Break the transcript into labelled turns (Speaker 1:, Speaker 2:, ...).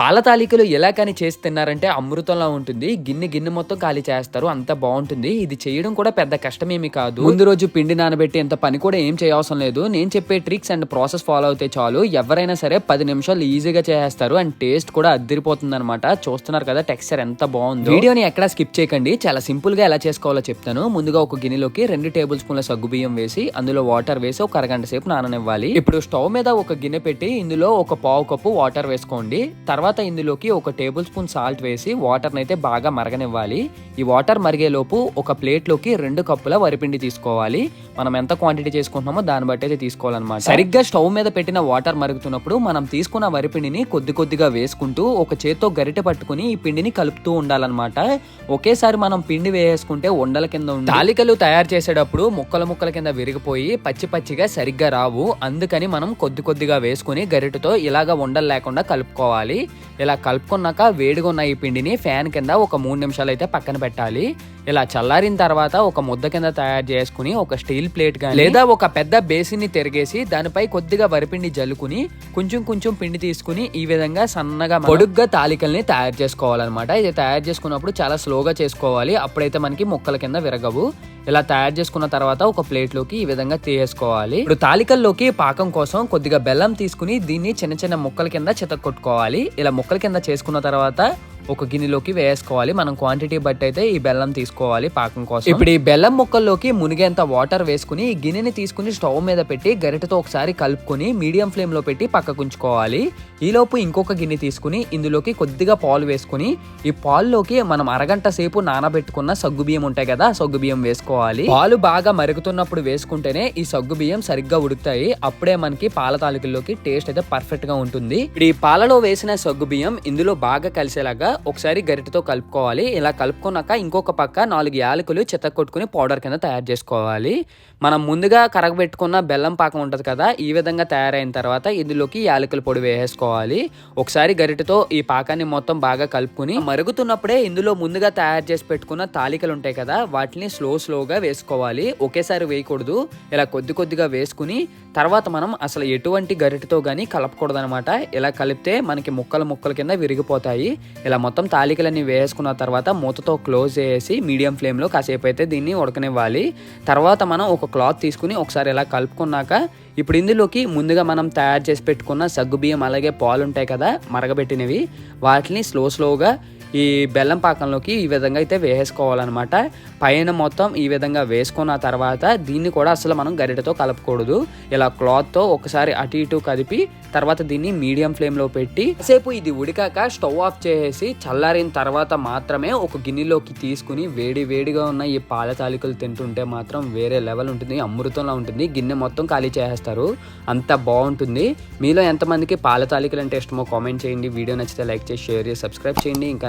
Speaker 1: పాల తాలికలు ఎలా కానీ చేసి తిన్నారంటే అమృతంలా ఉంటుంది. గిన్నె గిన్నె మొత్తం ఖాళీ చేస్తారు. అంత బాగుంటుంది. ఇది చేయడం కూడా పెద్ద కష్టమేమి కాదు. ముందు రోజు పిండి నానబెట్టి ఎంత పని కూడా ఏం చేయవసరం లేదు. నేను చెప్పే ట్రిక్స్ అండ్ ప్రాసెస్ ఫాలో అవుతే చాలు. ఎవరైనా సరే పది నిమిషాలు ఈజీగా చేసేస్తారు అండ్ టేస్ట్ కూడా అద్దరిపోతుంది అనమాట చూస్తున్నారు కదా టెక్స్చర్ ఎంత బాగుంది. వీడియోని ఎక్కడ స్కిప్ చేయకండి. చాలా సింపుల్గా ఎలా చేసుకోవాలో చెప్తాను. ముందుగా ఒక గిన్నెలోకి రెండు టేబుల్ స్పూన్ల సగ్గు బియ్యం వేసి అందులో వాటర్ వేసి ఒక అరగంట సేపు నాననివ్వాలి. ఇప్పుడు స్టవ్ మీద ఒక గిన్నె పెట్టి ఇందులో ఒక పావు కప్పు వాటర్ వేసుకోండి. తర్వాత ఇందులోకి ఒక టేబుల్ స్పూన్ సాల్ట్ వేసి వాటర్ని అయితే బాగా మరగనివ్వాలి. ఈ వాటర్ మరిగే లోపు ఒక ప్లేట్లోకి రెండు కప్పుల వరిపిండి తీసుకోవాలి. మనం ఎంత క్వాంటిటీ చేసుకుంటున్నామో దాన్ని బట్టి అయితే తీసుకోవాలన్నమాట. సరిగ్గా స్టవ్ మీద పెట్టిన వాటర్ మరుగుతున్నప్పుడు మనం తీసుకున్న వరిపిండిని కొద్ది కొద్దిగా వేసుకుంటూ ఒక చేత్తో గరిటె పట్టుకుని ఈ పిండిని కలుపుతూ ఉండాలన్నమాట. ఒకేసారి మనం పిండి వేసుకుంటే ఉండల కింద తాలికలు తయారు చేసేటప్పుడు ముక్కల ముక్కల కింద విరిగిపోయి పచ్చి పచ్చిగా సరిగ్గా రావు. అందుకని మనం కొద్ది కొద్దిగా వేసుకుని గరిటెతో ఇలాగా ఉండలు లేకుండా కలుపుకోవాలి. ఇలా కలుపుకున్నాక వేడిగా ఉన్న ఈ పిండిని ఫ్యాన్ కింద ఒక మూడు నిమిషాలు అయితే పక్కన పెట్టాలి. ఇలా చల్లారిన తర్వాత ఒక ముద్ద కింద తయారు చేసుకుని ఒక స్టీల్ ప్లేట్ కానీ లేదా ఒక పెద్ద బేసిన్ని తిరిగేసి దానిపై కొద్దిగా వరిపిండి జల్లుకుని కొంచెం కొంచెం పిండి తీసుకుని ఈ విధంగా సన్నగా పొడుగ్గా తాలికల్ని తయారు చేసుకోవాలన్నమాట. ఇది తయారు చేసుకున్నప్పుడు చాలా స్లోగా చేసుకోవాలి. అప్పుడైతే మనకి ముక్కల కింద విరగవు. ఇలా తయారు చేసుకున్న తర్వాత ఒక ప్లేట్లోకి ఈ విధంగా తీసేసుకోవాలి. ఇప్పుడు తాలికల్లోకి పాకం కోసం కొద్దిగా బెల్లం తీసుకుని దీన్ని చిన్న చిన్న ముక్కల కింద చితక్ కొట్టుకోవాలి ఇలా ముక్కల కింద చేసుకున్న తర్వాత ఒక గిన్నెలోకి వేసుకోవాలి. మనం క్వాంటిటీ బట్టి అయితే ఈ బెల్లం తీసుకోవాలి పాకం కోసం. ఇప్పుడు ఈ బెల్లం ముక్కల్లోకి మునిగేంత వాటర్ వేసుకుని ఈ గిన్నెని తీసుకుని స్టవ్ మీద పెట్టి గరిటెతో ఒకసారి కలుపుకొని మీడియం ఫ్లేమ్లో పెట్టి పక్కకు ఉంచుకోవాలి ఈలోపు ఇంకొక గిన్నె తీసుకుని ఇందులోకి కొద్దిగా పాలు వేసుకుని ఈ పాల్లోకి మనం అరగంట సేపు నానబెట్టుకున్న సగ్గు బియ్యం ఉంటాయి కదా సగ్గు బియ్యం వేసుకోవాలి. పాలు బాగా మరుగుతున్నప్పుడు వేసుకుంటేనే ఈ సగ్గు బియ్యం సరిగ్గా ఉడుకుతాయి. అప్పుడే మనకి పాల తాలికల్లోకి టేస్ట్ అయితే పర్ఫెక్ట్గా ఉంటుంది. ఇప్పుడు ఈ పాలలో వేసిన సగ్గు బియ్యం ఇందులో బాగా కలిసేలాగా ఒకసారి గరిటతో కలుపుకోవాలి. ఇలా కలుపుకున్నాక ఇంకొక పక్క నాలుగు యాలకులు చెత్త కొట్టుకుని పౌడర్ కింద తయారు చేసుకోవాలి. మనం ముందుగా కరగబెట్టుకున్న బెల్లం పాకం ఉంటుంది కదా ఈ విధంగా తయారైన తర్వాత ఇందులోకి యాలకుల పొడి వేసేసుకోవాలి. ఒకసారి గరిటతో ఈ పాకాన్ని మొత్తం బాగా కలుపుకుని మరుగుతున్నప్పుడే ఇందులో ముందుగా తయారు చేసి పెట్టుకున్న తాలికలు ఉంటాయి కదా వాటిని స్లో స్లోగా వేసుకోవాలి. ఒకేసారి వేయకూడదు. ఇలా కొద్ది కొద్దిగా వేసుకుని తర్వాత మనం అసలు ఎటువంటి గరిటతో కానీ కలపకూడదు అనమాట ఇలా కలిపితే మనకి ముక్కలు ముక్కల కింద విరిగిపోతాయి. ఇలా మొత్తం తాలికలన్నీ వేసుకున్న తర్వాత మూతతో క్లోజ్ చేసి మీడియం ఫ్లేమ్లో కాసేపు అయితే దీన్ని ఉడకనివ్వాలి. తర్వాత మనం ఒక క్లాత్ తీసుకుని ఒకసారి ఇలా కలుపుకున్నాక ఇప్పుడు ఇందులోకి ముందుగా మనం తయారు చేసి పెట్టుకున్న సగ్గుబియ్యం అలాగే పాలు ఉంటాయి కదా మరగబెట్టినవి. వాటిని స్లో స్లోగా ఈ బెల్లం పాకంలోకి ఈ విధంగా అయితే వేసేసుకోవాలన్నమాట. పైన మొత్తం ఈ విధంగా వేసుకున్న తర్వాత దీన్ని కూడా అసలు మనం గరిటెతో కలపకూడదు. ఇలా క్లాత్తో ఒకసారి అటు ఇటు కదిపి తర్వాత దీన్ని మీడియం ఫ్లేమ్లో పెట్టి సేపు ఇది ఉడికాక స్టవ్ ఆఫ్ చేసేసి చల్లారిన తర్వాత మాత్రమే ఒక గిన్నెలోకి తీసుకుని వేడి వేడిగా ఉన్న ఈ పాల తాలికలు తింటుంటే మాత్రం వేరే లెవెల్ ఉంటుంది అమృతంలా ఉంటుంది. గిన్నె మొత్తం ఖాళీ చేసేస్తారు. అంత బాగుంటుంది. మీలో ఎంతమందికి పాల తాలికలు అంటే ఇష్టమో కామెంట్ చేయండి. వీడియో నచ్చితే లైక్ చేసి షేర్ చేసి సబ్స్క్రైబ్ చేయండి. ఇంకా